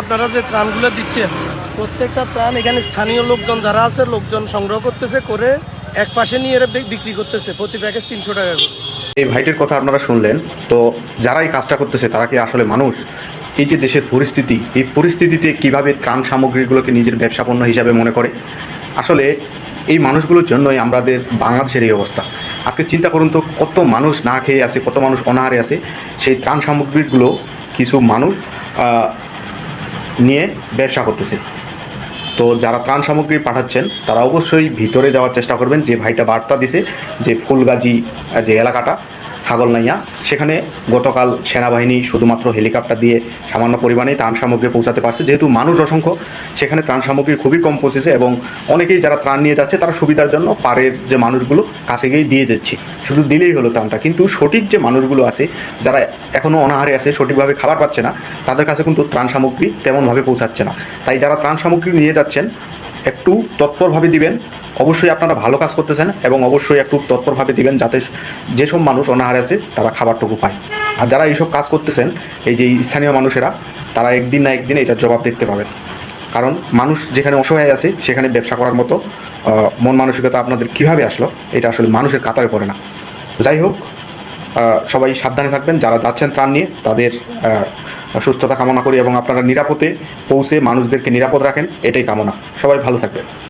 আপনারা যে ত্রাণগুলো দিচ্ছেন, প্রত্যেকটা ত্রাণ এখানে স্থানীয় লোকজন যারা আছে, লোকজন সংগ্রহ করতেছে করে এক পাশে নিয়ে এরা বিক্রি করতেছে, প্রতি প্যাকেজ তিনশো টাকা করে। এই ভাইটির কথা আপনারা শুনলেন, তো যারা এই কাজটা করতেছে, তারা কি আসলে মানুষ? এই যে দেশের পরিস্থিতি, এই পরিস্থিতিতে কীভাবে ত্রাণ সামগ্রীগুলোকে নিজের ব্যবসা পণ্য হিসাবে মনে করে? আসলে এই মানুষগুলোর জন্যই আমাদের বাংলাদেশের এই অবস্থা। আজকে চিন্তা করুন তো, কত মানুষ না খেয়ে আছে, কত মানুষ অনাহারে আছে। সেই ত্রাণ সামগ্রীগুলো কিছু মানুষ নিয়ে ব্যবসা করতেছে। তো যারা ত্রাণ সামগ্রী পাঠাচ্ছেন, তারা অবশ্যই ভিতরে যাওয়ার চেষ্টা করবেন। যে ভাইটা বার্তা দিছে যে ফুলগাজি, যে এলাকাটা ছাগলনাইয়া সেখানে গতকাল সেনাবাহিনী শুধুমাত্র হেলিকপ্টার দিয়ে সামান্য পরিমাণে ত্রাণ সামগ্রী পৌঁছাতে পারছে। যেহেতু মানুষ অসংখ্য, সেখানে ত্রাণ সামগ্রী খুবই কম পৌঁছেছে এবং অনেকেই যারা ত্রাণ নিয়ে যাচ্ছে, তারা সুবিধার জন্য পাড়ের যে মানুষগুলো, কাছে গিয়ে দিয়ে দিচ্ছে শুধু দিলেই হলো ত্রাণটা। কিন্তু সঠিক যে মানুষগুলো আছে, যারা এখনও অনাহারে আছে, সঠিকভাবে খাবার পাচ্ছে না, তাদের কাছে কিন্তু ত্রাণ সামগ্রী তেমনভাবে পৌঁছাচ্ছে না। তাই যারা ত্রাণ সামগ্রী নিয়ে যাচ্ছেন, একটু তৎপরভাবে দিবেন অবশ্যই আপনারা ভালো কাজ করতেছেন এবং অবশ্যই একটু তৎপরভাবে দিবেন যাতে যেসব মানুষ অনাহারে আছে, তারা খাবারটুকু পায়। আর যারা এইসব কাজ করতেছেন, এই যে স্থানীয় মানুষেরা, তারা একদিন না একদিন এটার জবাব দেখতে পাবেন। কারণ মানুষ যেখানে অসহায় আছে, সেখানে ব্যবসা করার মতো মন মানসিকতা আপনাদের কীভাবে আসলো, এটা আসলে মানুষের কাতারে পড়ে না। যাই হোক সবাই সাবধানে থাকবেন, যারা যাচ্ছেন ত্রাণ নিয়ে, তাদের সুস্থতা কামনা করি এবং আপনারা নিরাপদে পৌঁছে মানুষদেরকে নিরাপদ রাখেন, এটাই কামনা। সবাই ভালো থাকবেন।